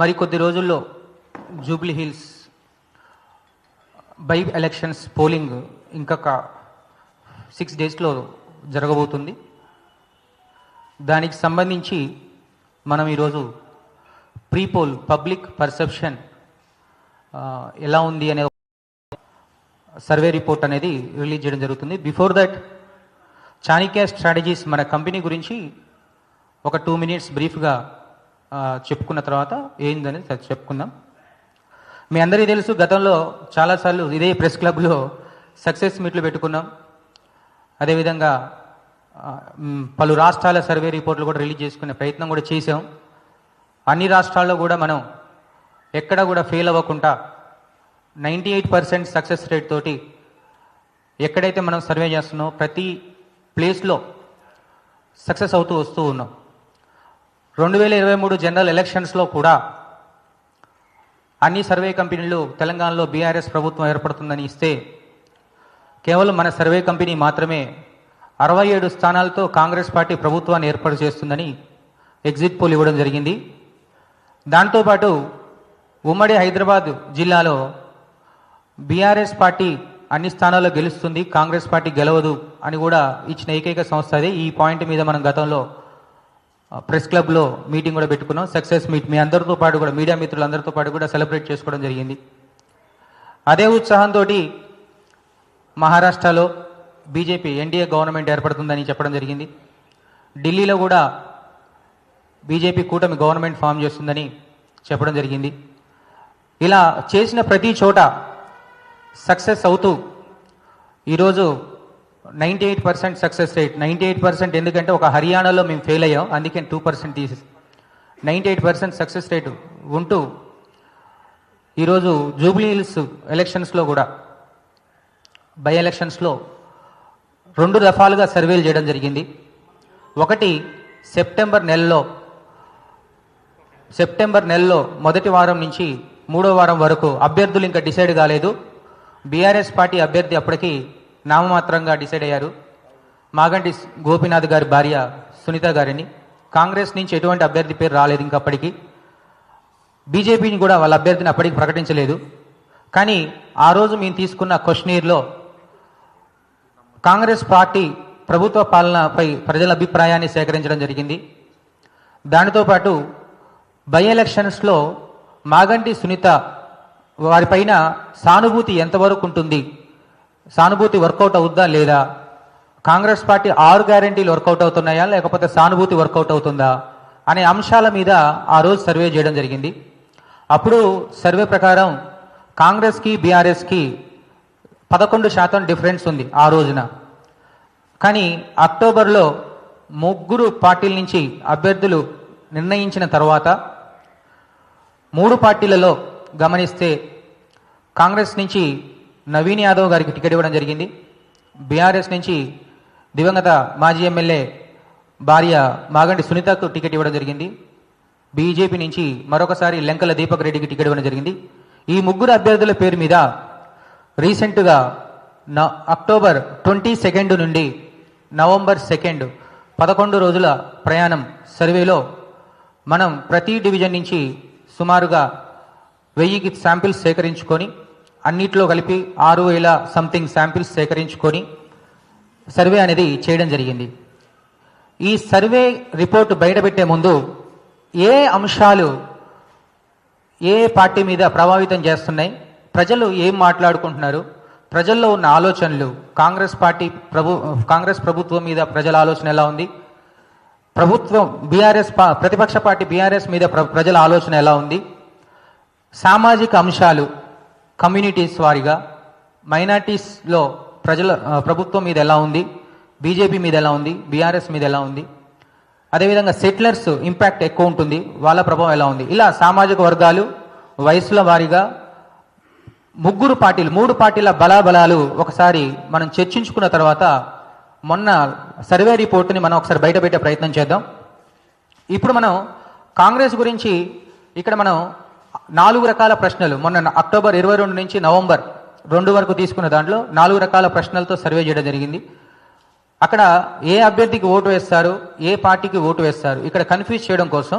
మరికొద్ది రోజుల్లో Jubilee Hills by elections polling ఇంకొక సిక్స్ డేస్లో జరగబోతుంది. దానికి సంబంధించి మనం ఈరోజు ప్రీపోల్ పబ్లిక్ పర్సెప్షన్ ఎలా ఉంది అనే సర్వే రిపోర్ట్ అనేది రిలీజ్ చేయడం జరుగుతుంది. బిఫోర్ దట్ చాణిక్య స్ట్రాటజీస్ మన కంపెనీ గురించి ఒక టూ మినిట్స్ బ్రీఫ్గా చెప్పుకున్న తర్వాత ఏందనేది చెప్పుకుందాం. మీ అందరికీ తెలుసు గతంలో చాలాసార్లు ఇదే ప్రెస్ క్లబ్లో సక్సెస్ మీట్లు పెట్టుకున్నాం. అదేవిధంగా పలు రాష్ట్రాల సర్వే రిపోర్ట్లు కూడా రిలీజ్ చేసుకునే ప్రయత్నం కూడా చేసాం అన్ని రాష్ట్రాల్లో కూడా మనం ఎక్కడ కూడా ఫెయిల్ అవ్వకుండా ninety eight percent success rate తోటి ఎక్కడైతే మనం సర్వే చేస్తున్నామో ప్రతి ప్లేస్లో సక్సెస్ అవుతూ వస్తూ ఉన్నాం. రెండు వేల ఇరవై మూడు జనరల్ ఎలక్షన్స్లో కూడా అన్ని సర్వే కంపెనీలు తెలంగాణలో బీఆర్ఎస్ ప్రభుత్వం ఏర్పడుతుందని ఇస్తే కేవలం మన సర్వే కంపెనీ మాత్రమే అరవై ఏడు స్థానాలతో కాంగ్రెస్ పార్టీ ప్రభుత్వాన్ని ఏర్పాటు చేస్తుందని ఎగ్జిట్ పోల్ ఇవ్వడం జరిగింది. దాంతోపాటు ఉమ్మడి హైదరాబాద్ జిల్లాలో బీఆర్ఎస్ పార్టీ అన్ని స్థానాల్లో గెలుస్తుంది కాంగ్రెస్ పార్టీ గెలవదు అని కూడా ఇచ్చిన ఏకైక సంస్థ అదే. ఈ పాయింట్ మీద మనం గతంలో ప్రెస్ క్లబ్లో మీటింగ్ కూడా పెట్టుకున్నాం. సక్సెస్ మీట్ మీ అందరితో పాటు కూడా మీడియా మిత్రులందరితో పాటు కూడా సెలబ్రేట్ చేసుకోవడం జరిగింది. అదే ఉత్సాహంతో మహారాష్ట్రలో బీజేపీ ఎన్డీఏ గవర్నమెంట్ ఏర్పడుతుందని చెప్పడం జరిగింది. ఢిల్లీలో కూడా బీజేపీ కూటమి గవర్నమెంట్ ఫామ్ చేస్తుందని చెప్పడం జరిగింది. ఇలా చేసిన ప్రతి చోట సక్సెస్ అవుతూ ఈరోజు ninety eight percent success rate ninety eight percent ఎందుకంటే ఒక హర్యానాలో మేము ఫెయిల్ అయ్యాం. అందుకే టూ పర్సెంట్ తీసి ninety eight percent success rate ఉంటూ ఈరోజు జూబ్లీ హిల్స్ ఎలక్షన్స్లో కూడా బై ఎలక్షన్స్లో రెండు దఫాలుగా సర్వేలు చేయడం జరిగింది. ఒకటి సెప్టెంబర్ నెలలో సెప్టెంబర్ నెలలో మొదటి వారం నుంచి మూడో వారం వరకు అభ్యర్థులు ఇంకా డిసైడ్ కాలేదు. బీఆర్ఎస్ పార్టీ అభ్యర్థి అప్పటికి నామమాత్రంగా డిసైడ్ అయ్యారు. మాగంటి గోపీనాథ్ గారి భార్య సునీత గారిని. కాంగ్రెస్ నుంచి ఎటువంటి అభ్యర్థి పేరు రాలేదు ఇంకా అప్పటికి బీజేపీని కూడా వాళ్ళ అభ్యర్థిని అప్పటికి ప్రకటించలేదు. కానీ ఆ రోజు మేము తీసుకున్న క్వశ్చనీర్లో కాంగ్రెస్ పార్టీ ప్రభుత్వ పాలనపై ప్రజల అభిప్రాయాన్ని సేకరించడం జరిగింది. దానితో పాటు బై ఎలక్షన్స్లో మాగంటి సునీత వారిపైన సానుభూతి ఎంతవరకు ఉంటుంది? సానుభూతి వర్కౌట్ అవుద్దా లేదా? కాంగ్రెస్ పార్టీ ఆరు గ్యారంటీలు వర్కౌట్ అవుతున్నాయా? లేకపోతే సానుభూతి వర్కౌట్ అవుతుందా? అనే అంశాల మీద ఆ రోజు సర్వే చేయడం జరిగింది. అప్పుడు సర్వే ప్రకారం కాంగ్రెస్కి బీఆర్ఎస్కి పదకొండు శాతం డిఫరెన్స్ ఉంది ఆ రోజున. కానీ అక్టోబర్లో ముగ్గురు పార్టీల నుంచి అభ్యర్థులు నిర్ణయించిన తర్వాత మూడు పార్టీలలో గమనిస్తే కాంగ్రెస్ నుంచి నవీన్ యాదవ్ గారికి టికెట్ ఇవ్వడం జరిగింది. బీఆర్ఎస్ నుంచి దివంగత మాజీ ఎమ్మెల్యే భార్య మాగంటి సునీతకు టికెట్ ఇవ్వడం జరిగింది. బీజేపీ నుంచి మరొకసారి లెంకల దీపక్ రెడ్డికి టికెట్ ఇవ్వడం జరిగింది. ఈ ముగ్గురు అభ్యర్థుల పేరు మీద రీసెంట్గా న అక్టోబర్ ట్వంటీ సెకండ్ నుండి నవంబర్ సెకండ్ పదకొండు రోజుల ప్రయాణం సర్వేలో మనం ప్రతి డివిజన్ నుంచి సుమారుగా వెయ్యికి శాంపిల్స్ సేకరించుకొని అన్నిట్లో కలిపి ఆరు వేల సంథింగ్ శాంపిల్స్ సేకరించుకొని సర్వే అనేది చేయడం జరిగింది. ఈ సర్వే రిపోర్ట్ బయటపెట్టే ముందు ఏ అంశాలు ఏ పార్టీ మీద ప్రభావితం చేస్తున్నాయి ప్రజలు ఏం మాట్లాడుకుంటున్నారు ప్రజల్లో ఉన్న ఆలోచనలు కాంగ్రెస్ పార్టీ ప్రభు కాంగ్రెస్ ప్రభుత్వం మీద ప్రజల ఆలోచన ఎలా ఉంది ప్రభుత్వం బీఆర్ఎస్ ప్రతిపక్ష పార్టీ బీఆర్ఎస్ మీద ప్ర- ప్రజల ఆలోచన ఎలా ఉంది సామాజిక అంశాలు కమ్యూనిటీస్ వారిగా మైనార్టీస్లో ప్రజల ప్రభుత్వం మీద ఎలా ఉంది బీజేపీ మీద ఎలా ఉంది బీఆర్ఎస్ మీద ఎలా ఉంది అదేవిధంగా సెటిలర్స్ ఇంపాక్ట్ ఎక్కువ ఉంటుంది వాళ్ళ ప్రభావం ఎలా ఉంది. ఇలా సామాజిక వర్గాలు వయసుల వారీగా ముగ్గురు పార్టీలు మూడు పార్టీల బలాబలాలు ఒకసారి మనం చర్చించుకున్న తర్వాత మొన్న సర్వే రిపోర్ట్ని మనం ఒకసారి బయట పెట్టే ప్రయత్నం చేద్దాం. ఇప్పుడు మనం కాంగ్రెస్ గురించి ఇక్కడ మనం నాలుగు రకాల ప్రశ్నలు. మొన్న అక్టోబర్ ఇరవై రెండు నుంచి నవంబర్ రెండు వరకు తీసుకున్న దాంట్లో నాలుగు రకాల ప్రశ్నలతో సర్వే చేయడం జరిగింది. అక్కడ ఏ అభ్యర్థికి ఓటు వేస్తారు? ఏ పార్టీకి ఓటు వేస్తారు? ఇక్కడ కన్ఫ్యూజ్ చేయడం కోసం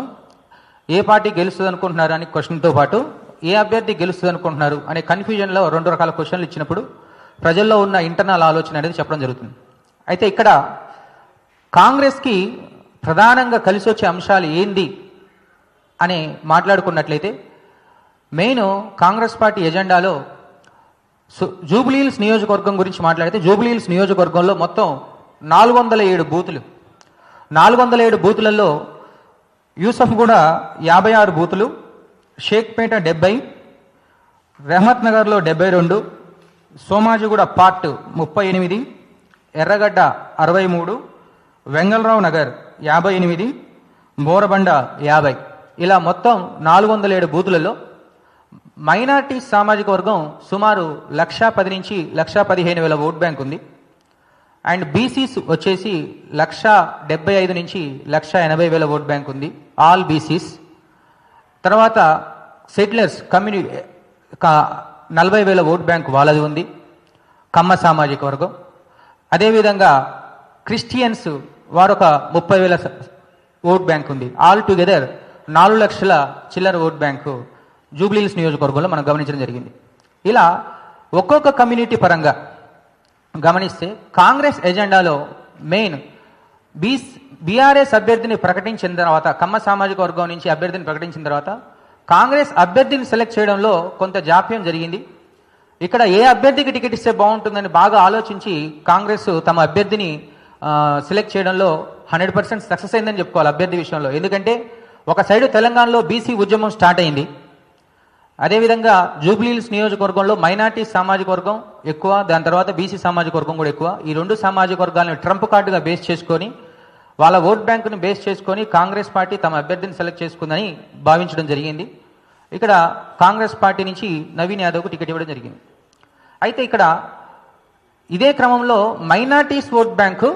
ఏ పార్టీ గెలుస్తుంది అనుకుంటున్నారు అని క్వశ్చన్తో పాటు ఏ అభ్యర్థి గెలుస్తుంది అనుకుంటున్నారు అనే కన్ఫ్యూజన్లో రెండు రకాల క్వశ్చన్లు ఇచ్చినప్పుడు ప్రజల్లో ఉన్న ఇంటర్నల్ ఆలోచన అనేది చెప్పడం జరుగుతుంది. అయితే ఇక్కడ కాంగ్రెస్కి ప్రధానంగా కలిసి వచ్చే అంశాలు ఏంది అని మాట్లాడుకున్నట్లయితే మెయిన్ కాంగ్రెస్ పార్టీ ఎజెండాలో జూబ్లీహిల్స్ నియోజకవర్గం గురించి మాట్లాడితే జూబ్లీహిల్స్ నియోజకవర్గంలో మొత్తం నాలుగు వందల ఏడు బూతులు. నాలుగు వందల ఏడు బూతులలో యూసఫ్ కూడా యాభై ఆరు బూతులు షేక్పేట డెబ్బై రెహమత్ నగర్లో డెబ్బై రెండు సోమాజిగూడ పార్ట్ ముప్పై ఎనిమిది ఎర్రగడ్డ అరవై మూడు వెంగళరావు నగర్ యాభై ఎనిమిది బోరబండ యాభై. ఇలా మొత్తం నాలుగు వందల ఏడు బూతులలో మైనార్టీ సామాజిక వర్గం సుమారు లక్షా పది నుంచి లక్షా పదిహేను వేల ఓట్ బ్యాంక్ ఉంది. అండ్ బీసీస్ వచ్చేసి లక్ష డెబ్బై ఐదు నుంచి లక్ష ఎనభై వేల ఓట్ బ్యాంక్ ఉంది. All BCs. తర్వాత సెటిలర్స్ కమ్యూని నలభై వేల ఓట్ బ్యాంక్ వాళ్ళది ఉంది. కమ్మ సామాజిక వర్గం. అదేవిధంగా క్రిస్టియన్స్ వారొక ముప్పై వేల ఓట్ బ్యాంక్ ఉంది. ఆల్ టుగెదర్ నాలుగు లక్షల చిల్లర ఓట్ బ్యాంకు జూబ్లీహిల్స్ నియోజకవర్గంలో మనం గమనించడం జరిగింది. ఇలా ఒక్కొక్క కమ్యూనిటీ పరంగా గమనిస్తే కాంగ్రెస్ ఎజెండాలో మెయిన్ బీస్ బీఆర్ఎస్ అభ్యర్థిని ప్రకటించిన తర్వాత కమ్మ సామాజిక వర్గం నుంచి అభ్యర్థిని ప్రకటించిన తర్వాత కాంగ్రెస్ అభ్యర్థిని సెలెక్ట్ చేయడంలో కొంత జాప్యం జరిగింది. ఇక్కడ ఏ అభ్యర్థికి టికెట్ ఇస్తే బాగుంటుందని బాగా ఆలోచించి కాంగ్రెస్ తమ అభ్యర్థిని సెలెక్ట్ చేయడంలో హండ్రెడ్ పర్సెంట్ సక్సెస్ అయిందని చెప్పుకోవాలి అభ్యర్థి విషయంలో. ఎందుకంటే ఒక సైడు తెలంగాణలో బీసీ ఉద్యమం స్టార్ట్ అయింది. అదేవిధంగా జూబ్లీహిల్స్ నియోజకవర్గంలో మైనార్టీ సామాజిక వర్గం ఎక్కువ దాని తర్వాత బీసీ సామాజిక వర్గం కూడా ఎక్కువ. ఈ రెండు సామాజిక వర్గాలను ట్రంప్ కార్డుగా బేస్ చేసుకొని వాళ్ళ ఓట్ బ్యాంకును బేస్ చేసుకొని కాంగ్రెస్ పార్టీ తమ అభ్యర్థిని సెలెక్ట్ చేసుకుందని భావించడం జరిగింది. ఇక్కడ కాంగ్రెస్ పార్టీ నుంచి నవీన్ యాదవ్కు టికెట్ ఇవ్వడం జరిగింది. అయితే ఇక్కడ ఇదే క్రమంలో మైనార్టీస్ ఓట్ బ్యాంకు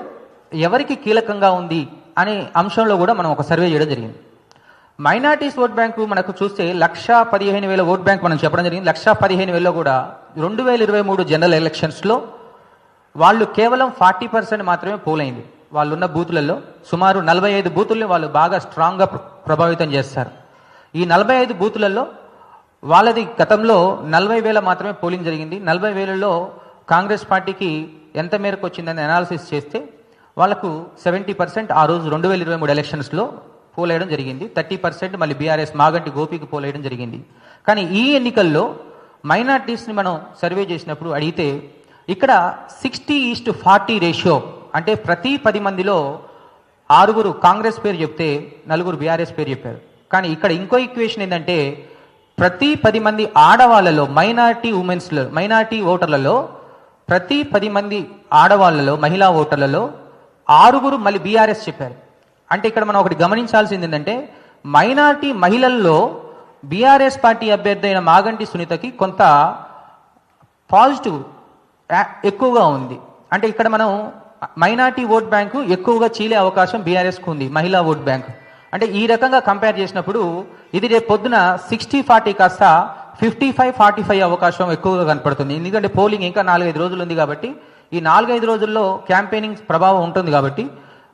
ఎవరికి కీలకంగా ఉంది అనే అంశంలో కూడా మనం ఒక సర్వే చేయడం జరిగింది. మైనార్టీస్ ఓట్ బ్యాంకు మనకు చూస్తే లక్ష పదిహేను వేల ఓట్ బ్యాంక్ మనం చెప్పడం జరిగింది. లక్ష పదిహేను వేలలో కూడా రెండు వేల ఇరవై మూడు జనరల్ ఎలక్షన్స్లో వాళ్ళు కేవలం ఫార్టీ పర్సెంట్ మాత్రమే పోలైంది వాళ్ళు ఉన్న బూతులలో సుమారు నలభై ఐదు బూతుల్ని వాళ్ళు బాగా స్ట్రాంగ్గా ప్రభావితం చేస్తారు. ఈ నలభై ఐదు బూతులలో వాళ్ళది గతంలో నలభై వేల మాత్రమే పోలింగ్ జరిగింది. నలభై వేలలో కాంగ్రెస్ పార్టీకి ఎంత మేరకు వచ్చిందని అనాలిసిస్ చేస్తే వాళ్ళకు సెవెంటీ పర్సెంట్ ఆ రోజు రెండు వేల ఇరవై మూడు ఎలక్షన్స్లో పోలేయడం జరిగింది. థర్టీ పర్సెంట్ మళ్ళీ బీఆర్ఎస్ మాగంటి గోపికి పోలేయడం జరిగింది. కానీ ఈ ఎన్నికల్లో మైనార్టీస్ని మనం సర్వే చేసినప్పుడు అడిగితే ఇక్కడ సిక్స్టీ ఈస్ట్ ఫార్టీ రేషియో అంటే ప్రతి పది మందిలో ఆరుగురు కాంగ్రెస్ పేరు చెప్తే నలుగురు బీఆర్ఎస్ పేరు చెప్పారు. కానీ ఇక్కడ ఇంకో ఈక్వేషన్ ఏంటంటే ప్రతి పది మంది ఆడవాళ్ళలో మైనార్టీ ఉమెన్స్లో మైనార్టీ ఓటర్లలో ప్రతి పది మంది ఆడవాళ్ళలో మహిళా ఓటర్లలో ఆరుగురు మళ్ళీ బీఆర్ఎస్ చెప్పారు. అంటే ఇక్కడ మనం ఒకటి గమనించాల్సింది ఏంటంటే మైనార్టీ మహిళల్లో బీఆర్ఎస్ పార్టీ అభ్యర్థి అయిన మాగంటి సునీతకి కొంత పాజిటివ్ ఎక్కువగా ఉంది. అంటే ఇక్కడ మనం మైనార్టీ ఓట్ బ్యాంకు ఎక్కువగా చీలే అవకాశం బీఆర్ఎస్కు ఉంది మహిళా ఓట్ బ్యాంక్. అంటే ఈ రకంగా కంపేర్ చేసినప్పుడు ఇది రేపు పొద్దున సిక్స్టీ ఫార్టీ కాస్త ఫిఫ్టీ ఫైవ్ ఫార్టీ ఫైవ్ అవకాశం ఎక్కువగా కనపడుతుంది. ఎందుకంటే పోలింగ్ ఇంకా నాలుగైదు రోజులు ఉంది కాబట్టి ఈ నాలుగైదు రోజుల్లో క్యాంపెయినింగ్ ప్రభావం ఉంటుంది కాబట్టి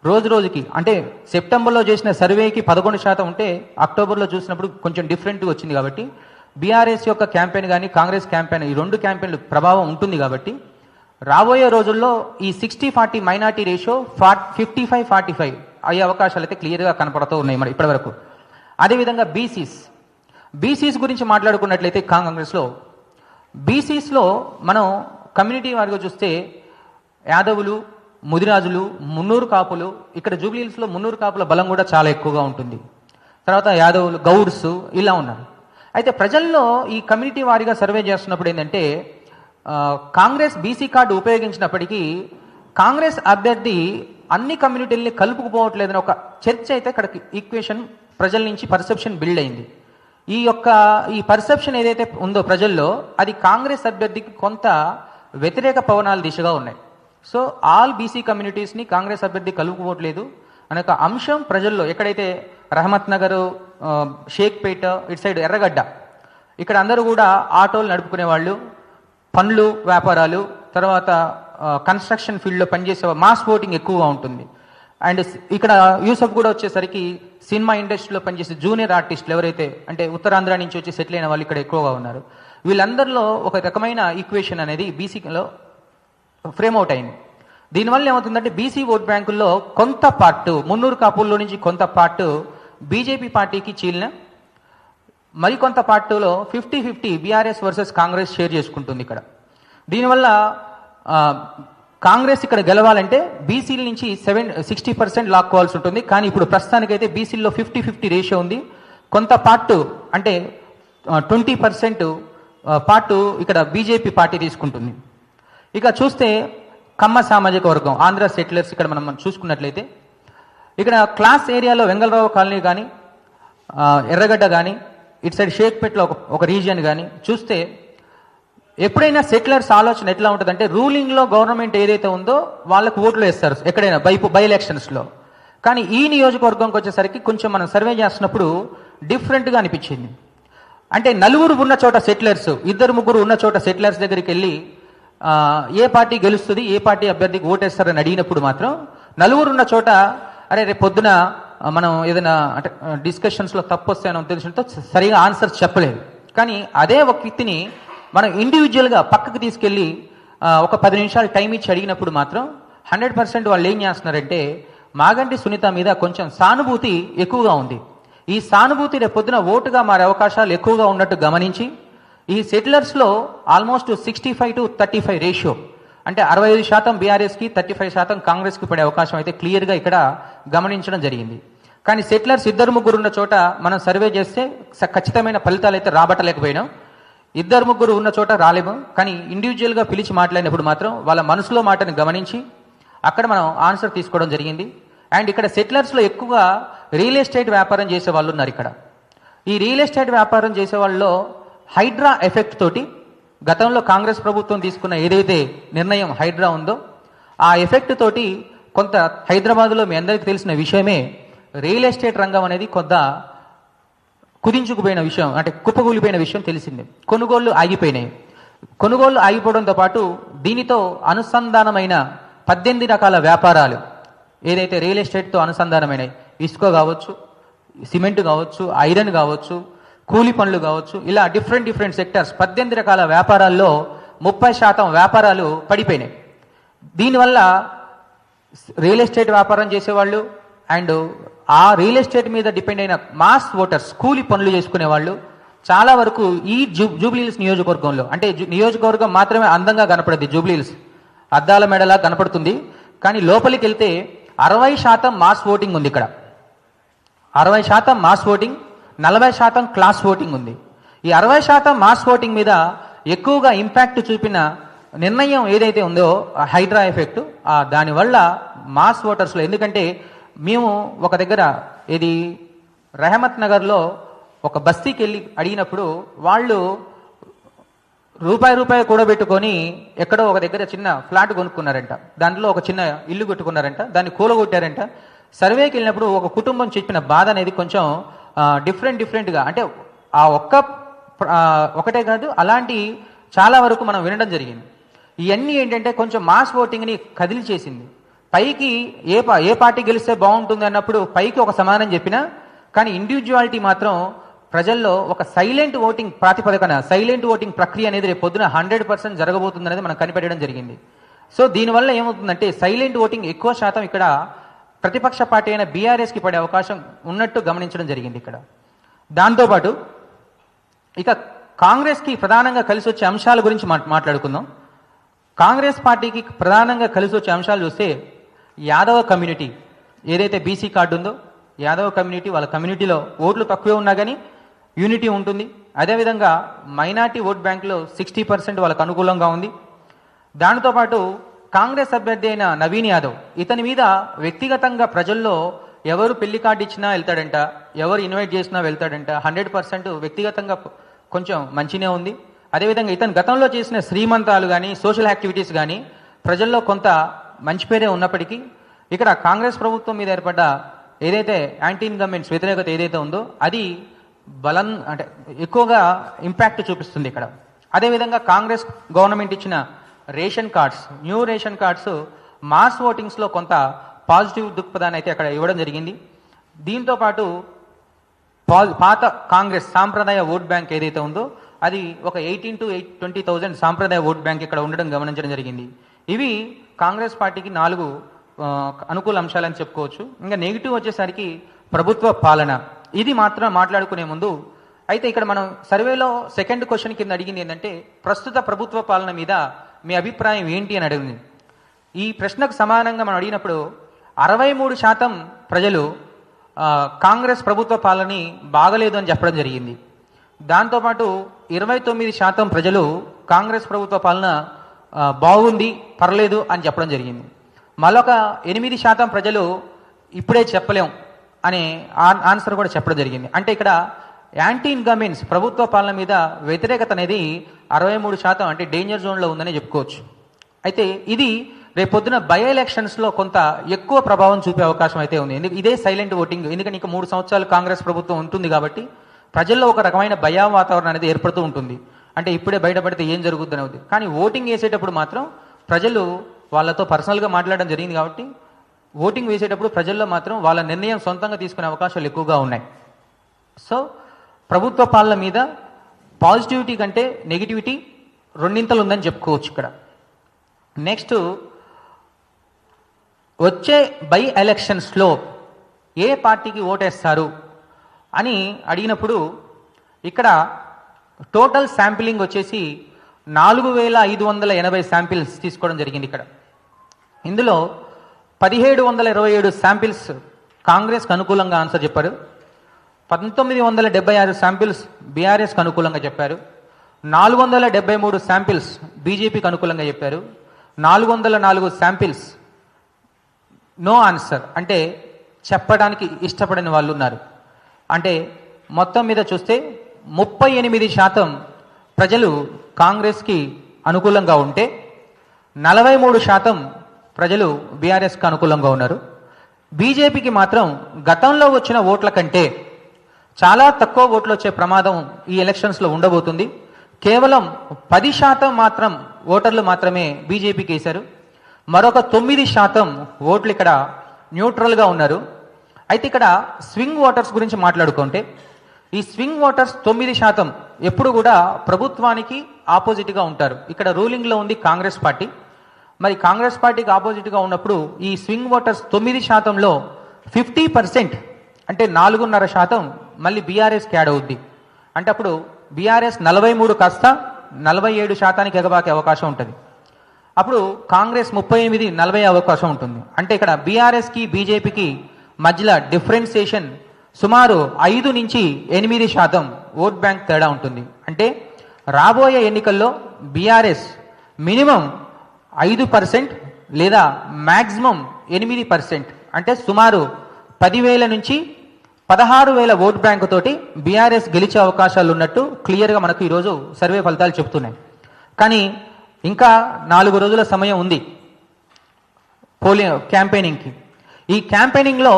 రోజు రోజుకి అంటే సెప్టెంబర్లో చేసిన సర్వేకి పదకొండు శాతం ఉంటే అక్టోబర్లో చూసినప్పుడు కొంచెం డిఫరెంట్ వచ్చింది కాబట్టి బీఆర్ఎస్ యొక్క క్యాంపెయిన్ కానీ కాంగ్రెస్ క్యాంపెయిన్ ఈ రెండు క్యాంపెయిన్లు ప్రభావం ఉంటుంది కాబట్టి రాబోయే రోజుల్లో ఈ sixty forty minority ratio for fifty five forty five అయ్యే అవకాశాలు అయితే క్లియర్గా కనపడుతూ ఉన్నాయి మరి ఇప్పటివరకు. అదేవిధంగా బీసీస్ బీసీస్ గురించి మాట్లాడుకున్నట్లయితే కాంగ్రెస్లో బీసీస్లో మనం కమ్యూనిటీ వారిగా చూస్తే యాదవులు ముదిరాజులు మున్నూరు కాపులు ఇక్కడ జూబ్లీహిల్స్లో మున్నూరు కాపుల బలం కూడా చాలా ఎక్కువగా ఉంటుంది. తర్వాత యాదవులు గౌడ్స్ ఇలా ఉన్నారు. అయితే ప్రజల్లో ఈ కమ్యూనిటీ వారిగా సర్వే చేస్తున్నప్పుడు ఏంటంటే కాంగ్రెస్ బీసీ కార్డు ఉపయోగించినప్పటికీ కాంగ్రెస్ అభ్యర్థి అన్ని కమ్యూనిటీల్ని కలుపుకుపోవట్లేదని ఒక చర్చ అయితే ఇక్కడ ఈక్వేషన్ ప్రజల నుంచి పర్సెప్షన్ బిల్డ్ అయింది. ఈ యొక్క ఈ పర్సెప్షన్ ఏదైతే ఉందో ప్రజల్లో అది కాంగ్రెస్ అభ్యర్థికి కొంత వ్యతిరేక పవనాల దిశగా ఉన్నాయి. సో ఆల్ బీసీ కమ్యూనిటీస్ని కాంగ్రెస్ అభ్యర్థి కలుపుకోవట్లేదు. అనే ఒక అంశం ప్రజల్లో ఎక్కడైతే రహమత్ నగర్ షేక్పేట ఇటు సైడ్ ఎర్రగడ్డ ఇక్కడ అందరూ కూడా ఆటోలు నడుపుకునే వాళ్ళు పండ్లు వ్యాపారాలు తర్వాత కన్స్ట్రక్షన్ ఫీల్డ్లో పనిచేసే మాస్ ఓటింగ్ ఎక్కువగా ఉంటుంది. అండ్ ఇక్కడ యూసఫ్ కూడా వచ్చేసరికి సినిమా ఇండస్ట్రీలో పనిచేసే జూనియర్ ఆర్టిస్టులు ఎవరైతే అంటే ఉత్తరాంధ్ర నుంచి వచ్చి సెటిల్ అయిన వాళ్ళు ఇక్కడ ఎక్కువగా ఉన్నారు. వీళ్ళందరిలో ఒక రకమైన ఈక్వేషన్ అనేది బీసీలో ఫ్రేమ్ అవుట్ అయింది. దీనివల్ల ఏమవుతుందంటే బీసీ ఓట్ బ్యాంకుల్లో కొంత పార్ట్ మున్నూరు కాపుల్లో నుంచి కొంత పార్ట్ బీజేపీ పార్టీకి చీలిన మరికొంత పార్టీలో fifty fifty BRS versus Congress share చేసుకుంటుంది ఇక్కడ. దీనివల్ల కాంగ్రెస్ ఇక్కడ గెలవాలంటే బీసీల నుంచి సెవెన్ సిక్స్టీ పర్సెంట్ లాక్కోవాల్సి ఉంటుంది. కానీ ఇప్పుడు ప్రస్తుతానికైతే బీసీల్లో ఫిఫ్టీ ఫిఫ్టీ రేషియో ఉంది. కొంత పార్టు అంటే ట్వంటీ పర్సెంట్ పార్ట్ ఇక్కడ బీజేపీ పార్టీ తీసుకుంటుంది. ఇక చూస్తే కమ్మ సామాజిక వర్గం ఆంధ్ర సెటిలర్స్ ఇక్కడ మనం చూసుకున్నట్లయితే ఇక్కడ క్లాస్ ఏరియాలో వెంగళరావు కాలనీ కానీ ఎర్రగడ్డ కానీ ఇటు సైడ్ షేక్పేట్లో ఒక ఒక రీజియన్ కానీ చూస్తే ఎప్పుడైనా సెటిలర్స్ ఆలోచన ఎట్లా ఉంటుందంటే రూలింగ్లో గవర్నమెంట్ ఏదైతే ఉందో వాళ్ళకు ఓట్లు వేస్తారు ఎక్కడైనా బై బై ఎలక్షన్స్లో. కానీ ఈ నియోజకవర్గంకి వచ్చేసరికి కొంచెం మనం సర్వే చేస్తున్నప్పుడు డిఫరెంట్గా అనిపించింది. అంటే నలుగురు ఉన్న చోట సెటిలర్స్ ఇద్దరు ముగ్గురు ఉన్న చోట సెటిలర్స్ దగ్గరికి వెళ్ళి ఏ పార్టీ గెలుస్తుంది ఏ పార్టీ అభ్యర్థికి ఓటేస్తారని అడిగినప్పుడు మాత్రం నలుగురు ఉన్న చోట అరే రేపు పొద్దున మనం ఏదైనా అంటే డిస్కషన్స్లో తప్పు వస్తాయని ఉద్దేశంతో సరిగా ఆన్సర్ చెప్పలేదు. కానీ అదే ఒక వ్యక్తిని మనం ఇండివిజువల్గా పక్కకు తీసుకెళ్ళి ఒక పది నిమిషాలు టైం ఇచ్చి అడిగినప్పుడు మాత్రం హండ్రెడ్ పర్సెంట్ వాళ్ళు ఏం చేస్తున్నారంటే మాగంటి సునీత మీద కొంచెం సానుభూతి ఎక్కువగా ఉంది. ఈ సానుభూతి రేపు పొద్దున ఓటుగా మారే అవకాశాలు ఎక్కువగా ఉన్నట్టు గమనించి ఈ సెటిలర్స్లో almost sixty five to thirty five ratio అంటే అరవై ఐదు శాతం బీఆర్ఎస్కి థర్టీ ఫైవ్ శాతం కాంగ్రెస్కి పడే అవకాశం అయితే క్లియర్గా ఇక్కడ గమనించడం జరిగింది. కానీ సెటిలర్స్ ఇద్దరు ముగ్గురు ఉన్న చోట మనం సర్వే చేస్తే ఖచ్చితమైన ఫలితాలు అయితే రాబట్టలేకపోయినాం. ఇద్దరు ముగ్గురు ఉన్న చోట రాలేము. కానీ ఇండివిజువల్గా పిలిచి మాట్లాడినప్పుడు మాత్రం వాళ్ళ మనసులో మాటని గమనించి అక్కడ మనం ఆన్సర్ తీసుకోవడం జరిగింది. అండ్ ఇక్కడ సెటిలర్స్లో ఎక్కువగా రియల్ ఎస్టేట్ వ్యాపారం చేసే వాళ్ళు ఉన్నారు ఇక్కడ. ఈ రియల్ ఎస్టేట్ వ్యాపారం చేసే వాళ్ళలో హైడ్రా ఎఫెక్ట్ తోటి గతంలో కాంగ్రెస్ ప్రభుత్వం తీసుకున్న ఏదైతే నిర్ణయం హైడ్రా ఉందో ఆ ఎఫెక్ట్ తోటి కొంత హైదరాబాద్లో మీ అందరికీ తెలిసిన విషయమే రియల్ ఎస్టేట్ రంగం అనేది కొంత కుదించుకుపోయిన విషయం అంటే కుప్పగూలిపోయిన విషయం తెలిసిందే. కొనుగోళ్ళు ఆగిపోయినాయి. కొనుగోళ్ళు ఆగిపోవడంతో పాటు దీనితో అనుసంధానమైన పద్దెనిమిది రకాల వ్యాపారాలు ఏదైతే రియల్ ఎస్టేట్తో అనుసంధానమైనవి ఇసుక కావచ్చు సిమెంట్ కావచ్చు ఐరన్ కావచ్చు కూలి పనులు కావచ్చు ఇలా డిఫరెంట్ డిఫరెంట్ సెక్టర్స్ పద్దెనిమిది రకాల వ్యాపారాల్లో ముప్పై శాతం వ్యాపారాలు పడిపోయినాయి. దీనివల్ల రియల్ ఎస్టేట్ వ్యాపారం చేసేవాళ్ళు అండ్ ఆ రియల్ ఎస్టేట్ మీద డిపెండ్ అయిన మాస్ ఓటర్స్ కూలి పనులు చేసుకునే వాళ్ళు చాలా వరకు ఈ జూ జూబ్లీహిల్స్ నియోజకవర్గంలో అంటే జు- నియోజకవర్గం మాత్రమే అందంగా కనపడుద్ది జూబ్లీహిల్స్. అద్దాల మెడలా కనపడుతుంది. కానీ లోపలికి వెళ్తే అరవై శాతం మాస్ ఓటింగ్ ఉంది ఇక్కడ. అరవై శాతం మాస్ ఓటింగ్ నలభై శాతం క్లాస్ ఓటింగ్ ఉంది. ఈ అరవై శాతం మాస్ ఓటింగ్ మీద ఎక్కువగా ఇంపాక్ట్ చూపిన నిర్ణయం ఏదైతే ఉందో హైడ్రా ఎఫెక్ట్ దానివల్ల మాస్ ఓటర్స్లో ఎందుకంటే మేము ఒక దగ్గర ఇది రెహమత్ నగర్లో ఒక బస్తీకి వెళ్ళి అడిగినప్పుడు వాళ్ళు రూపాయి రూపాయి కూడబెట్టుకొని ఎక్కడో ఒక దగ్గర చిన్న ఫ్లాట్ కొనుక్కున్నారంట. దాంట్లో ఒక చిన్న ఇల్లు పెట్టుకున్నారంట దాన్ని కూలగొట్టారంట. సర్వేకి వెళ్ళినప్పుడు ఒక కుటుంబం చెప్పిన బాధ అనేది కొంచెం డిఫరెంట్ డిఫరెంట్గా అంటే ఆ ఒక్క ఒకటే కాదు అలాంటి చాలా వరకు మనం వినడం జరిగింది. ఇవన్నీ ఏంటంటే కొంచెం మాస్ ఓటింగ్ని కదిలి చేసింది పైకి ఏ పా ఏ పార్టీ గెలిస్తే బాగుంటుంది అన్నప్పుడు పైకి ఒక సమానం చెప్పినా కానీ ఇండివిజువాలిటీ మాత్రం ప్రజల్లో ఒక సైలెంట్ ఓటింగ్ ప్రాతిపదికన సైలెంట్ ఓటింగ్ ప్రక్రియ అనేది రేపు పొద్దున హండ్రెడ్ పర్సెంట్ జరగబోతుంది అనేది మనం కనిపెట్టడం జరిగింది. సో దీనివల్ల ఏమవుతుందంటే సైలెంట్ ఓటింగ్ ఎక్కువ శాతం ఇక్కడ ప్రతిపక్ష పార్టీ అయిన బీఆర్ఎస్కి పడే అవకాశం ఉన్నట్టు గమనించడం జరిగింది ఇక్కడ. దాంతోపాటు ఇక కాంగ్రెస్కి ప్రధానంగా కలిసి వచ్చే అంశాల గురించి మాట్లాడుకుందాం. కాంగ్రెస్ పార్టీకి ప్రధానంగా కలిసి వచ్చే అంశాలు చూస్తే యాదవ కమ్యూనిటీ ఏదైతే బీసీ కార్డు ఉందో యాదవ కమ్యూనిటీ వాళ్ళ కమ్యూనిటీలో ఓట్లు తక్కువే ఉన్నా కానీ యూనిటీ ఉంటుంది. అదేవిధంగా మైనార్టీ ఓట్ బ్యాంకులో సిక్స్టీ పర్సెంట్ వాళ్ళకు అనుకూలంగా ఉంది. దానితో పాటు కాంగ్రెస్ అభ్యర్థి అయిన నవీన్ యాదవ్ ఇతని మీద వ్యక్తిగతంగా ప్రజల్లో ఎవరు పెళ్ళి కార్డు ఇచ్చినా వెళ్తాడంట ఎవరు ఇన్వైట్ చేసినా వెళ్తాడంట హండ్రెడ్ పర్సెంట్ వ్యక్తిగతంగా కొంచెం మంచినే ఉంది. అదేవిధంగా ఇతను గతంలో చేసిన శ్రీమంతాలు కానీ సోషల్ యాక్టివిటీస్ కానీ ప్రజల్లో కొంత మంచి పేరే ఉన్నప్పటికీ ఇక్కడ కాంగ్రెస్ ప్రభుత్వం మీద ఏర్పడ్డ ఏదైతే యాంటీ ఇన్కమెంట్స్ వ్యతిరేకత ఏదైతే ఉందో అది బలం అంటే ఎక్కువగా ఇంపాక్ట్ చూపిస్తుంది ఇక్కడ. అదేవిధంగా కాంగ్రెస్ గవర్నమెంట్ ఇచ్చిన ration cards new ration cards mass ఓటింగ్స్లో కొంత పాజిటివ్ దృక్పథాన్ని అయితే అక్కడ ఇవ్వడం జరిగింది. దీంతో పాటు పాత కాంగ్రెస్ సాంప్రదాయ ఓట్ బ్యాంక్ ఏదైతే ఉందో అది ఒక eighteen to eight twenty thousand సాంప్రదాయ ఓట్ బ్యాంక్ ఇక్కడ ఉండడం గమనించడం జరిగింది. ఇవి కాంగ్రెస్ పార్టీకి నాలుగు అనుకూల అంశాలని చెప్పుకోవచ్చు. ఇంకా నెగిటివ్ వచ్చేసరికి ప్రభుత్వ పాలన. ఇది మాత్రం మాట్లాడుకునే ముందు అయితే ఇక్కడ మనం సర్వేలో సెకండ్ క్వశ్చన్ కింద అడిగింది ఏంటంటే ప్రస్తుత ప్రభుత్వ పాలన మీద మీ అభిప్రాయం ఏంటి అని అడిగింది. ఈ ప్రశ్నకు సమానంగా మనం అడిగినప్పుడు అరవై మూడు శాతం ప్రజలు కాంగ్రెస్ ప్రభుత్వ పాలనని బాగలేదు అని చెప్పడం జరిగింది. దాంతోపాటు ఇరవై తొమ్మిది శాతం ప్రజలు కాంగ్రెస్ ప్రభుత్వ పాలన బాగుంది పర్లేదు అని చెప్పడం జరిగింది. మరొక ఎనిమిది శాతం ప్రజలు ఇప్పుడే చెప్పలేం అనే ఆన్- ఆన్సర్ కూడా చెప్పడం జరిగింది. అంటే ఇక్కడ యాంటీ ఇన్కమెన్స్ ప్రభుత్వ పాలన మీద వ్యతిరేకత అనేది అరవై మూడు శాతం అంటే డేంజర్ జోన్లో ఉందని చెప్పుకోవచ్చు. అయితే ఇది రేపొద్దున బై ఎలక్షన్స్లో కొంత ఎక్కువ ప్రభావం చూపే అవకాశం అయితే ఉంది. ఎందుకు? ఇదే సైలెంట్ ఓటింగ్ ఎందుకంటే ఇంకా మూడు సంవత్సరాలు కాంగ్రెస్ ప్రభుత్వం ఉంటుంది కాబట్టి ప్రజల్లో ఒక రకమైన భయా వాతావరణం అనేది ఏర్పడుతూ ఉంటుంది. అంటే ఇప్పుడే బయటపడితే ఏం జరుగుద్ది అనేది. కానీ ఓటింగ్ వేసేటప్పుడు మాత్రం ప్రజలు వాళ్ళతో పర్సనల్గా మాట్లాడడం జరిగింది కాబట్టి ఓటింగ్ వేసేటప్పుడు ప్రజల్లో మాత్రం వాళ్ళ నిర్ణయం సొంతంగా తీసుకునే అవకాశాలు ఎక్కువగా ఉన్నాయి. సో ప్రభుత్వ పాలన మీద పాజిటివిటీ కంటే నెగిటివిటీ రెండింతలు ఉందని చెప్పుకోవచ్చు ఇక్కడ. నెక్స్ట్ వచ్చే బై ఎలక్షన్స్లో ఏ పార్టీకి ఓటేస్తారు అని అడిగినప్పుడు ఇక్కడ టోటల్ శాంపిలింగ్ వచ్చేసి నాలుగు వేల ఐదు వందల ఎనభై శాంపిల్స్ తీసుకోవడం జరిగింది ఇక్కడ. ఇందులో పదిహేడు వందల ఇరవై ఏడు శాంపిల్స్ కాంగ్రెస్కి అనుకూలంగా ఆన్సర్ చెప్పారు. పంతొమ్మిది వందల డెబ్బై ఆరు శాంపిల్స్ బీఆర్ఎస్కి అనుకూలంగా చెప్పారు. నాలుగు వందల డెబ్బై మూడు శాంపిల్స్ బీజేపీకి అనుకూలంగా చెప్పారు. నాలుగు వందల నాలుగు శాంపిల్స్ నో ఆన్సర్ అంటే చెప్పడానికి ఇష్టపడని వాళ్ళు ఉన్నారు. అంటే మొత్తం మీద చూస్తే ముప్పై ఎనిమిది శాతం ప్రజలు కాంగ్రెస్కి అనుకూలంగా ఉంటే నలభై మూడు శాతం ప్రజలు బీఆర్ఎస్కి అనుకూలంగా ఉన్నారు. బీజేపీకి మాత్రం గతంలో వచ్చిన ఓట్ల కంటే చాలా తక్కువ ఓట్లు వచ్చే ప్రమాదం ఈ ఎలక్షన్స్లో ఉండబోతుంది. కేవలం పది శాతం మాత్రం ఓటర్లు మాత్రమే బీజేపీకి వేశారు మరొక తొమ్మిది శాతం ఓట్లు ఇక్కడ న్యూట్రల్గా ఉన్నారు. అయితే ఇక్కడ స్వింగ్ ఓటర్స్ గురించి మాట్లాడుకుంటే ఈ స్వింగ్ ఓటర్స్ తొమ్మిది శాతం ఎప్పుడు కూడా ప్రభుత్వానికి ఆపోజిట్గా ఉంటారు. ఇక్కడ రూలింగ్లో ఉంది కాంగ్రెస్ పార్టీ. మరి కాంగ్రెస్ పార్టీకి ఆపోజిట్గా ఉన్నప్పుడు ఈ స్వింగ్ ఓటర్స్ తొమ్మిది శాతంలో ఫిఫ్టీ పర్సెంట్ అంటే నాలుగున్నర శాతం మళ్ళీ బీఆర్ఎస్కి యాడ్ అవుద్ది. అంటే అప్పుడు బీఆర్ఎస్ నలభై మూడు కాస్త నలభై ఏడు శాతానికి ఎగబాకే అవకాశం ఉంటుంది. అప్పుడు కాంగ్రెస్ ముప్పై ఎనిమిది నలభై అవకాశం ఉంటుంది. అంటే ఇక్కడ బీఆర్ఎస్కి బీజేపీకి మధ్యలో డిఫరెన్సియేషన్ సుమారు ఐదు నుంచి ఎనిమిది శాతం ఓట్ బ్యాంక్ తేడా ఉంటుంది. అంటే రాబోయే ఎన్నికల్లో బీఆర్ఎస్ మినిమం ఐదు పర్సెంట్ లేదా మ్యాక్సిమం ఎనిమిది పర్సెంట్. అంటే సుమారు పదివేల నుంచి పదహారు వేల ఓట్ బ్యాంక్ తోటి బీఆర్ఎస్ గెలిచే అవకాశాలు ఉన్నట్టు క్లియర్గా మనకు ఈరోజు సర్వే ఫలితాలు చెప్తున్నాయి కానీ ఇంకా నాలుగు రోజుల సమయం ఉంది పోలింగ్ క్యాంపెయినింగ్కి. ఈ క్యాంపెయినింగ్లో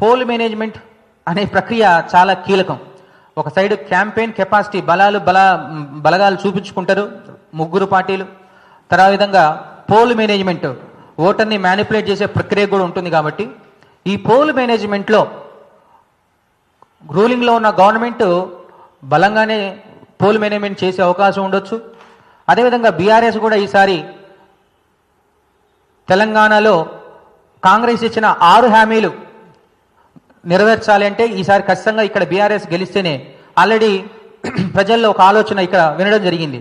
పోల్ మేనేజ్మెంట్ అనే ప్రక్రియ చాలా కీలకం. ఒక సైడ్ క్యాంపెయిన్ కెపాసిటీ బలాలు బల బలగాలు చూపించుకుంటారు ముగ్గురు పార్టీలు. తర్వాత విధంగా పోల్ మేనేజ్మెంట్ ఓటర్ని మ్యానిపులేట్ చేసే ప్రక్రియ కూడా ఉంటుంది కాబట్టి ఈ పోల్ మేనేజ్మెంట్లో రూలింగ్లో ఉన్న గవర్నమెంట్ బలంగానే పోల్ మేనేజ్మెంట్ చేసే అవకాశం ఉండొచ్చు. అదేవిధంగా బీఆర్ఎస్ కూడా ఈసారి తెలంగాణలో కాంగ్రెస్ ఇచ్చిన ఆరు హామీలు నెరవేర్చాలి అంటే ఈసారి ఖచ్చితంగా ఇక్కడ బీఆర్ఎస్ గెలిస్తేనే ఆల్రెడీ ప్రజల్లో ఒక ఆలోచన ఇక్కడ వినడం జరిగింది.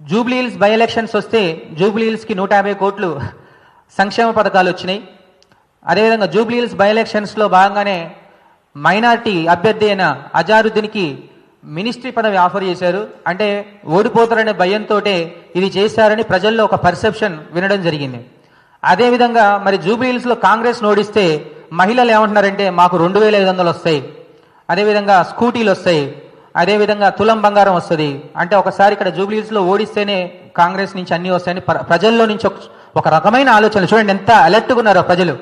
జూబ్లీహిల్స్ బై ఎలక్షన్స్ వస్తే జూబ్లీహిల్స్కి నూట యాభై కోట్లు సంక్షేమ పథకాలు వచ్చినాయి. అదేవిధంగా జూబ్లీహిల్స్ బై ఎలక్షన్స్లో భాగంగానే మైనార్టీ అభ్యర్థి అయిన అజారుద్దీన్కి మినిస్ట్రీ పదవి ఆఫర్ చేశారు. అంటే ఓడిపోతారనే భయంతో ఇది చేశారని ప్రజల్లో ఒక పర్సెప్షన్ వినడం జరిగింది. అదేవిధంగా మరి జూబ్లీహిల్స్లో కాంగ్రెస్ ఓడిస్తే మహిళలు ఏమంటున్నారంటే మాకు రెండు వేల ఐదు వందలు వస్తాయి. అదేవిధంగా స్కూటీలు వస్తాయి. అదేవిధంగా తులం బంగారం వస్తుంది. అంటే ఒకసారి ఇక్కడ జూబ్లీహిల్స్లో ఓడిస్తేనే కాంగ్రెస్ నుంచి అన్నీ వస్తాయని ప్ర- ప్రజల్లో నుంచి ఒక ఒక రకమైన ఆలోచన చూడండి ఎంత అలర్ట్గా ఉన్నారో ప్రజలు.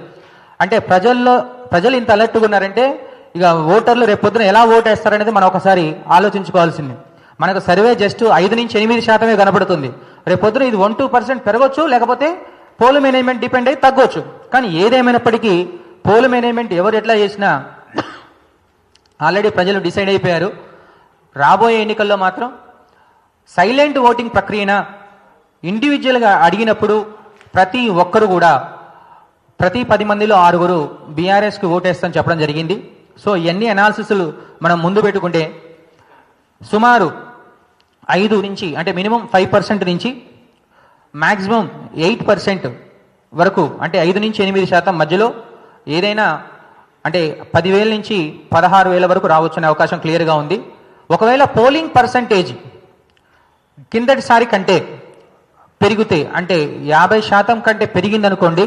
అంటే ప్రజల్లో ప్రజలు ఇంత అలర్ట్గా ఉన్నారంటే ఇక ఓటర్లు రేపు పొద్దున ఎలా ఓటేస్తారనేది మనం ఒకసారి ఆలోచించుకోవాల్సింది. మనకు సర్వే జస్ట్ ఐదు నుంచి ఎనిమిది శాతమే కనపడుతుంది. రేపు పొద్దున ఇది వన్ టూ పర్సెంట్ పెరగచ్చు లేకపోతే పోల్ మేనేజ్మెంట్ డిపెండ్ అయ్యి తగ్గొచ్చు. కానీ ఏదేమైనప్పటికీ పోల్ మేనేజ్మెంట్ ఎవరు ఎట్లా చేసినా ఆల్రెడీ ప్రజలు డిసైడ్ అయిపోయారు. రాబోయే ఎన్నికల్లో మాత్రం సైలెంట్ ఓటింగ్ ప్రక్రియన ఇండివిజువల్గా అడిగినప్పుడు ప్రతి ఒక్కరు కూడా ప్రతి పది మందిలో ఆరుగురు బీఆర్ఎస్కి ఓటేస్తామని చెప్పడం జరిగింది. సో ఇవన్నీ అనాలిసిస్లు మనం ముందు పెట్టుకుంటే సుమారు ఐదు నుంచి అంటే మినిమం ఫైవ్ పర్సెంట్ నుంచి మ్యాక్సిమం ఎయిట్ పర్సెంట్ వరకు అంటే ఐదు నుంచి ఎనిమిది శాతం మధ్యలో ఏదైనా అంటే పదివేల నుంచి పదహారు వేల వరకు రావచ్చనే అవకాశం క్లియర్గా ఉంది. ఒకవేళ పోలింగ్ పర్సంటేజ్ కిందటిసారి కంటే పెరిగితే అంటే యాభై శాతం కంటే పెరిగిందనుకోండి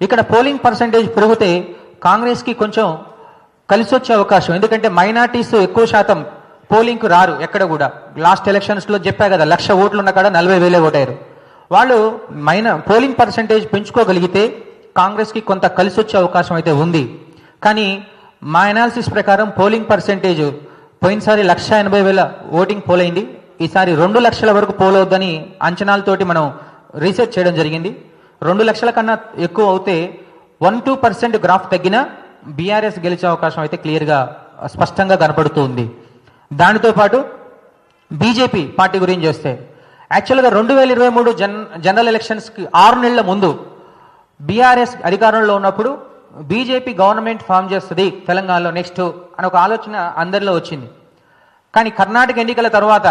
ఇక్కడ పోలింగ్ పర్సంటేజ్ పెరిగితే కాంగ్రెస్కి కొంచెం కలిసి వచ్చే అవకాశం. ఎందుకంటే మైనార్టీస్ ఎక్కువ శాతం పోలింగ్కు రారు ఎక్కడ కూడా. లాస్ట్ ఎలక్షన్స్లో చెప్పా కదా లక్ష ఓట్లు ఉన్న కాడ నలభై వేలే ఓటారు వాళ్ళు మైన పోలింగ్ పర్సంటేజ్ పెంచుకోగలిగితే కాంగ్రెస్కి కొంత కలిసి వచ్చే అవకాశం అయితే ఉంది. కానీ మా అనాలిసిస్ ప్రకారం పోలింగ్ పర్సంటేజ్ పోయినసారి లక్ష ఎనభై వేల ఓటింగ్ పోలైంది. ఈసారి రెండు లక్షల వరకు పోలవద్దని అంచనాలతోటి మనం రీసెర్చ్ చేయడం జరిగింది. రెండు లక్షల కన్నా ఎక్కువ అవుతే వన్ టూ పర్సెంట్ గ్రాఫ్ తగ్గినా బీఆర్ఎస్ గెలిచే అవకాశం అయితే క్లియర్గా స్పష్టంగా కనపడుతుంది. దానితో పాటు బీజేపీ పార్టీ గురించి చూస్తే యాక్చువల్గా రెండు వేల ఇరవై మూడు జన్ జనరల్ ఎలక్షన్స్కి ఆరు నెలల ముందు బీఆర్ఎస్ అధికారంలో ఉన్నప్పుడు బీజేపీ గవర్నమెంట్ ఫామ్ చేస్తుంది తెలంగాణలో నెక్స్ట్ అని ఒక ఆలోచన అందరిలో వచ్చింది. కానీ కర్ణాటక ఎన్నికల తర్వాత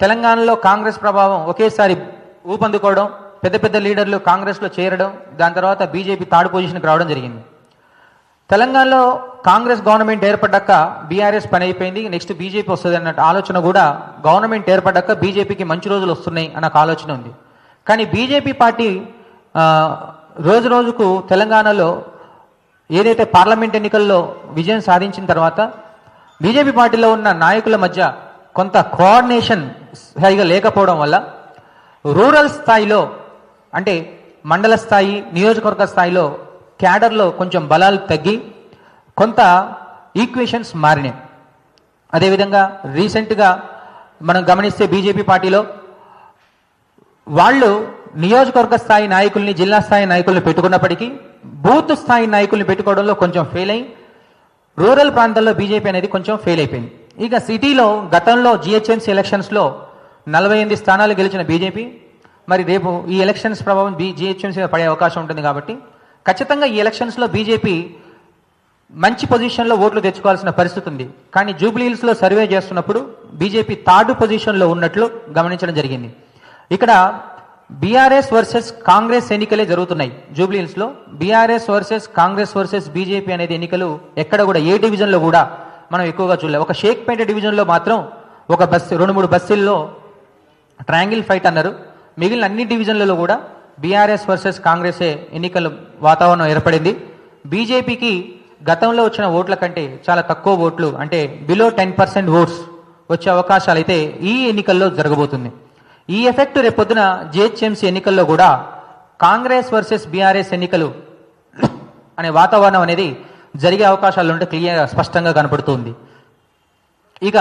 తెలంగాణలో కాంగ్రెస్ ప్రభావం ఒకేసారి ఊపందుకోవడం పెద్ద పెద్ద లీడర్లు కాంగ్రెస్లో చేరడం దాని తర్వాత బీజేపీ థర్డ్ పొజిషన్కి రావడం జరిగింది. తెలంగాణలో కాంగ్రెస్ గవర్నమెంట్ ఏర్పడ్డాక బీఆర్ఎస్ పని అయిపోయింది నెక్స్ట్ బీజేపీ వస్తుంది అన్న ఆలోచన కూడా గవర్నమెంట్ ఏర్పడ్డాక బీజేపీకి మంచి రోజులు వస్తున్నాయి అన్న ఆలోచన ఉంది. కానీ బీజేపీ పార్టీ రోజు రోజుకు తెలంగాణలో ఏదైతే పార్లమెంట్ ఎన్నికల్లో విజయం సాధించిన తర్వాత బీజేపీ పార్టీలో ఉన్న నాయకుల మధ్య కొంత కోఆర్డినేషన్ సరిగా లేకపోవడం వల్ల రూరల్ స్థాయిలో అంటే మండల స్థాయి నియోజకవర్గ స్థాయిలో క్యాడర్లో కొంచెం బలాలు తగ్గి కొంత ఈక్వేషన్స్ మారినాయి. అదేవిధంగా రీసెంట్గా మనం గమనిస్తే బీజేపీ పార్టీలో వాళ్ళు నియోజకవర్గ స్థాయి నాయకుల్ని జిల్లా స్థాయి నాయకుల్ని పెట్టుకున్నప్పటికీ బూత్ స్థాయి నాయకుల్ని పెట్టుకోవడంలో కొంచెం ఫెయిల్ అయి రూరల్ ప్రాంతాల్లో బీజేపీ అనేది కొంచెం ఫెయిల్ అయిపోయింది. ఇక సిటీలో గతంలో జిహెచ్ఎంసీ ఎలక్షన్స్లో నలభై ఎనిమిది స్థానాలు గెలిచిన బీజేపీ మరి రేపు ఈ ఎలక్షన్స్ ప్రభావం బీ జిహెచ్ఎంసీ పడే అవకాశం ఉంటుంది కాబట్టి ఖచ్చితంగా ఈ ఎలక్షన్స్లో బీజేపీ మంచి పొజిషన్లో ఓట్లు తెచ్చుకోవాల్సిన పరిస్థితి ఉంది. కానీ జూబ్లీహిల్స్లో సర్వే చేస్తున్నప్పుడు బీజేపీ థర్డ్ పొజిషన్లో ఉన్నట్లు గమనించడం జరిగింది. ఇక్కడ బీఆర్ఎస్ వర్సెస్ కాంగ్రెస్ ఎన్నికలే జరుగుతున్నాయి. జూబ్లీహిల్స్లో BRS versus Congress versus BJP అనేది ఎన్నికలు ఎక్కడ కూడా ఏ డివిజన్లో కూడా మనం ఎక్కువగా చూడలేదు ఒక షేక్పేట డివిజన్లో మాత్రం ఒక బస్సు రెండు మూడు బస్సుల్లో ట్రయాంగిల్ ఫైట్ అన్నారు. మిగిలిన అన్ని డివిజన్లలో కూడా బీఆర్ఎస్ వర్సెస్ కాంగ్రెసే ఎన్నికల వాతావరణం ఏర్పడింది. బీజేపీకి గతంలో వచ్చిన ఓట్ల కంటే చాలా తక్కువ ఓట్లు అంటే బిలో టెన్ పర్సెంట్ ఓట్స్ వచ్చే అవకాశాలు అయితే ఈ ఎన్నికల్లో జరగబోతుంది. ఈ ఎఫెక్ట్ రేపొద్దున జిహెచ్ఎంసీ ఎన్నికల్లో కూడా కాంగ్రెస్ వర్సెస్ బీఆర్ఎస్ ఎన్నికలు అనే వాతావరణం అనేది జరిగే అవకాశాలు ఉంటే క్లియర్గా స్పష్టంగా కనపడుతుంది. ఇక